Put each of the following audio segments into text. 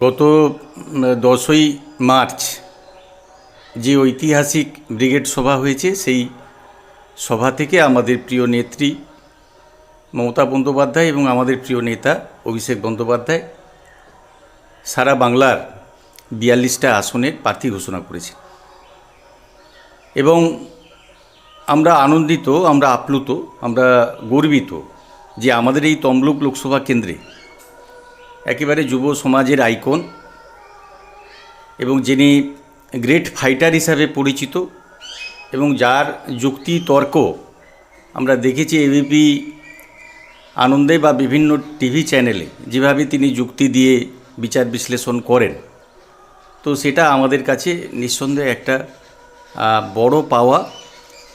গত দশই মার্চ যে ঐতিহাসিক ব্রিগেড সভা হয়েছে, সেই সভা থেকে আমাদের প্রিয় নেত্রী মমতা বন্দ্যোপাধ্যায় এবং আমাদের প্রিয় নেতা অভিষেক বন্দ্যোপাধ্যায় সারা বাংলার বিয়াল্লিশটা আসনের প্রার্থী ঘোষণা করেছে এবং আমরা আনন্দিত, আমরা আপ্লুত, আমরা গর্বিত যে আমাদের এই তমলুক লোকসভা কেন্দ্রে একেবারে যুব সমাজের আইকন এবং যিনি গ্রেট ফাইটার হিসাবে পরিচিত এবং যার যুক্তি তর্ক আমরা দেখেছি এবিপি আনন্দে বা বিভিন্ন টিভি চ্যানেলে যেভাবে তিনি যুক্তি দিয়ে বিচার বিশ্লেষণ করেন। তো সেটা আমাদের কাছে নিঃসন্দেহে একটা বড় পাওয়া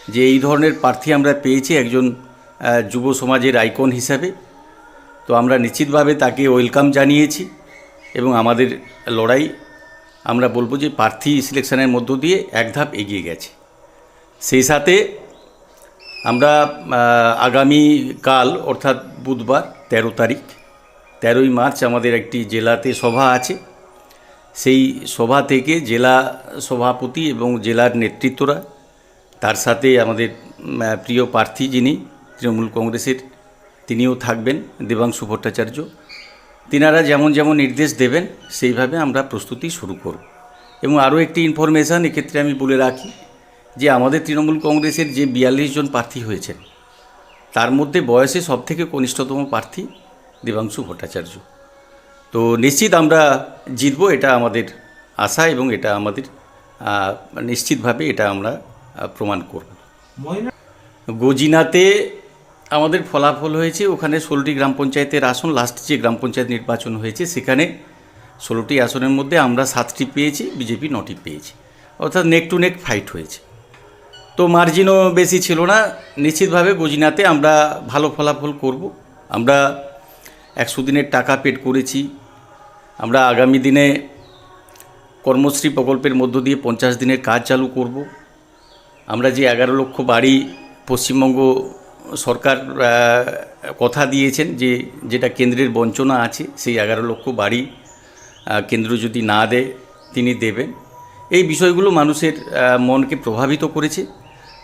যে এই ধরনের প্রার্থী আমরা পেয়েছি একজন যুব সমাজের আইকন হিসাবে। তো আমরা নিশ্চিতভাবে তাকে ওয়েলকাম জানিয়েছি এবং আমাদের লড়াই আমরা বলব যে প্রার্থী সিলেকশনের মধ্য দিয়ে এক ধাপ এগিয়ে গেছে। সেই সাথে আমরা আহ, আগামীকাল অর্থাৎ বুধবার তেরো তারিখ তেরোই মার্চ আমাদের একটি জেলাতে সভা আছে। সেই সভা থেকে জেলা সভাপতি এবং জেলার নেতৃত্বরা তার সাথে আমাদের প্রিয় প্রার্থী যিনি তৃণমূল কংগ্রেসের তিনিও থাকবেন দেবাংশু ভট্টাচার্য। তিনারা যেমন যেমন নির্দেশ দেবেন সেইভাবে আমরা প্রস্তুতি শুরু করব। এবং আরও একটি ইনফরমেশান এক্ষেত্রে আমি বলে রাখি যে আমাদের তৃণমূল কংগ্রেসের যে বিয়াল্লিশ জন প্রার্থী হয়েছেন তার মধ্যে বয়সে সবথেকে কনিষ্ঠতম প্রার্থী দেবাংশু ভট্টাচার্য। তো নিশ্চিত আমরা জিতব এটা আমাদের আশা এবং এটা আমাদের নিশ্চিতভাবে এটা আমরা প্রমাণ করব। গজিনাতে আমাদের ফলাফল হয়েছে, ওখানে ষোলোটি গ্রাম পঞ্চায়েতের আসন, লাস্ট যে গ্রাম পঞ্চায়েত নির্বাচন হয়েছে, সেখানে ষোলোটি আসনের মধ্যে আমরা সাতটি পেয়েছি, বিজেপি নটি পেয়েছি। অর্থাৎ নেক টু নেক ফাইট হয়েছে। তো মার্জিনও বেশি ছিল না, নিশ্চিতভাবে গজিনাতে আমরা ভালো ফলাফল করব। আমরা একশো দিনের টাকা পেড করেছি। আমরা আগামী দিনে কর্মশ্রী প্রকল্পের মধ্য দিয়ে পঞ্চাশ দিনের কাজ চালু করব। আমরা যে এগারো লক্ষ বাড়ি পশ্চিমবঙ্গ সরকার কথা দিয়েছেন যে যেটা কেন্দ্রের বঞ্চনা আছে, সেই এগারো লক্ষ বাড়ি কেন্দ্র যদি না দেয়, তিনি দেবেন। এই বিষয়গুলো মানুষের মনকে প্রভাবিত করেছে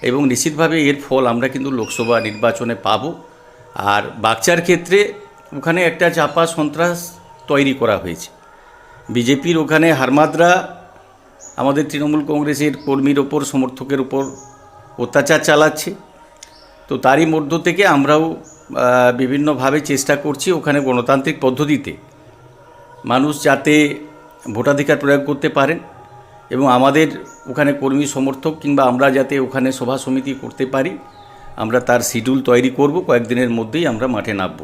এবং নিশ্চিতভাবে এর ফল আমরা কিন্তু লোকসভা নির্বাচনে পাব। আর বাচ্চার ক্ষেত্রে ওখানে একটা চাপা সন্ত্রাস তৈরি করা হয়েছে। বিজেপির ওখানে হারমাদরা, আমাদের তৃণমূল কংগ্রেসের কর্মীর ওপর, সমর্থকের উপর অত্যাচার চালাচ্ছে। তো তারই মধ্য থেকে আমরাও বিভিন্নভাবে চেষ্টা করছি ওখানে গণতান্ত্রিক পদ্ধতিতে মানুষ যাতে ভোটাধিকার প্রয়োগ করতে পারেন এবং আমাদের ওখানে কর্মী সমর্থক কিংবা আমরা যাতে ওখানে সভা সমিতি করতে পারি, আমরা তার শিডিউল তৈরি করব, কয়েকদিনের মধ্যেই আমরা মাঠে নামব।